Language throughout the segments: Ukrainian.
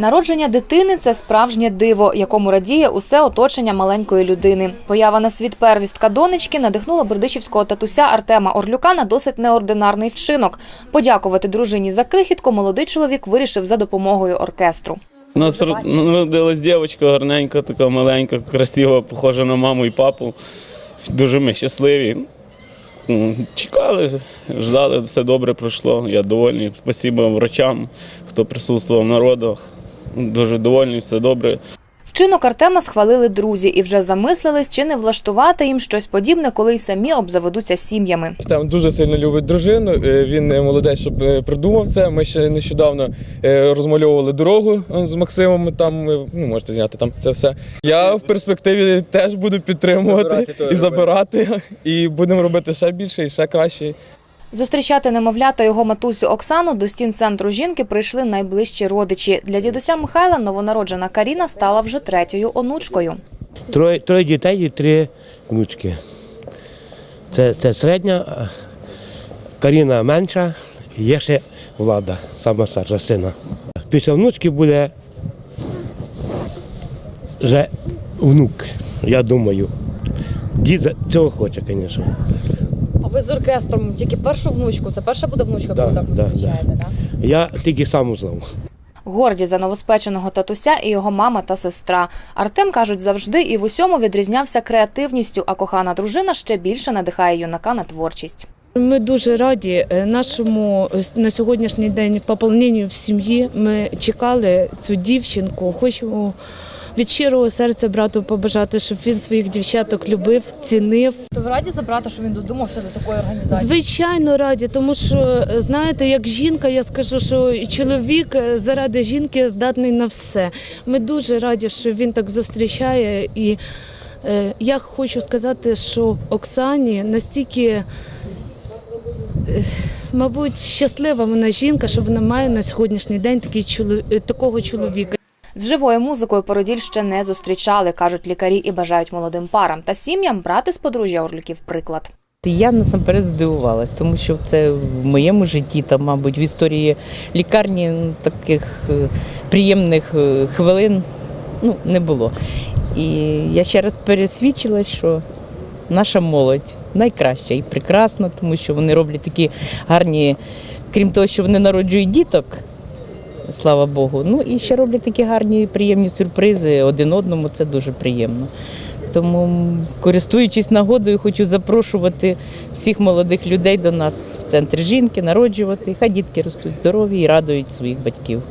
Народження дитини це справжнє диво, якому радіє усе оточення маленької людини. Поява на світ первістка донечки надихнула бердичівського татуся Артема Орлюка на досить неординарний вчинок. Подякувати дружині за крихітку молодий чоловік вирішив за допомогою оркестру. У нас р- народилась дівчинка гарненька, така маленька, красива, похожа на маму і папу. Дуже ми щасливі. Чекали, ждали, все добре пройшло. Я довольний. Спасибо врачам, хто присутствував на родах. Дуже довольний, все добре. Вчинок Артема схвалили друзі і вже замислились, чи не влаштувати їм щось подібне, коли й самі обзаведуться сім'ями. Там дуже сильно любить дружину. е, Він е, молодець, щоб е, придумав це. Ми ще нещодавно розмальовували дорогу з Максимом. Там ну можете зняти там це все. Я в перспективі теж буду підтримувати і забирати, і будемо робити ще більше і ще краще. Зустрічати немовля та його матусю Оксану до стін центру жінки прийшли найближчі родичі. Для дідуся Михайла новонароджена Каріна стала вже третьою онучкою. Троє, троє дітей і три внучки. Це, це середня, Каріна менша, є ще влада, сама старша сина. Після внучки буде вже внук, я думаю. Дід цього хоче, звісно. А ви з оркестром тільки першу внучку, це перша буде внучка, Да, коли так да, зустрічаєте, так? Я тільки сам узнав. Горді за новоспеченого татуся і його мама та сестра. Артем, кажуть, завжди і в усьому відрізнявся креативністю, а кохана дружина ще більше надихає юнака на творчість. Ми дуже раді е, нашому е, на сьогоднішній день поповненню в сім'ї. Ми чекали цю дівчинку. Хочемо від щирого серця брату побажати, щоб він своїх дівчаток любив, цінив. То ви раді за брата, що він додумався до такої організації? Звичайно, раді, тому що е, знаєте, як жінка, я скажу, що чоловік е, заради жінки здатний на все. Ми дуже раді, що він так зустрічає. І е, я хочу сказати, що Оксані настільки. е, Мабуть, щаслива вона жінка, що вона має на сьогоднішній день такий чоло- е, такого чоловіка. З живою музикою породіль ще не зустрічали, кажуть лікарі, і бажають молодим парам та сім'ям брати з подружжя Орлюків приклад. Я насамперед здивувалась, тому що це в моєму житті, там, мабуть, в історії лікарні ну, таких е, приємних е, хвилин ну, не було. І я ще раз пересвідчила, що наша молодь найкраща і прекрасна, тому що вони роблять такі гарні, крім того, що вони народжують діток. Слава Богу. Ну і ще роблять такі гарні приємні сюрпризи один одному. Це дуже приємно. Тому, користуючись нагодою, хочу запрошувати всіх молодих людей до нас в центр жінки, народжувати. Хай дітки ростуть здорові і радують своїх батьків.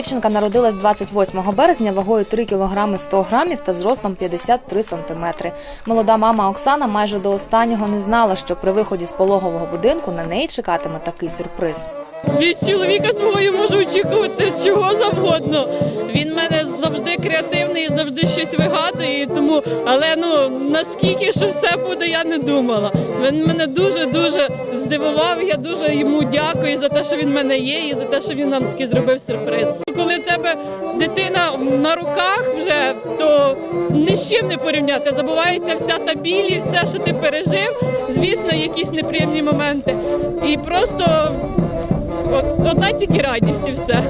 Дівчинка народилась 28 березня вагою 3 кг 100 грамів та зростом 53 сантиметри. Молода мама Оксана майже до останнього не знала, що при виході з пологового будинку на неї чекатиме такий сюрприз. Від чоловіка свого я можу очікувати чого завгодно. Він в мене завжди креативний, завжди щось вигадує. Тому, але ну наскільки що все буде, я не думала. Він мене дуже дуже здивував. Я дуже йому дякую за те, що він в мене є, і за те, що він нам такий зробив сюрприз. Коли тебе дитина на руках вже, то ні з чим не порівняти. Забувається вся та біль і все, що ти пережив. Звісно, якісь неприємні моменти. І просто одна тільки радість і все.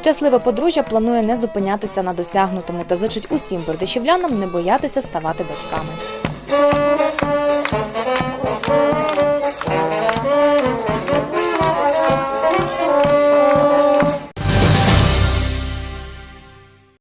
Щасливе подружжя планує не зупинятися на досягнутому та зичить усім бердичівлянам не боятися ставати батьками.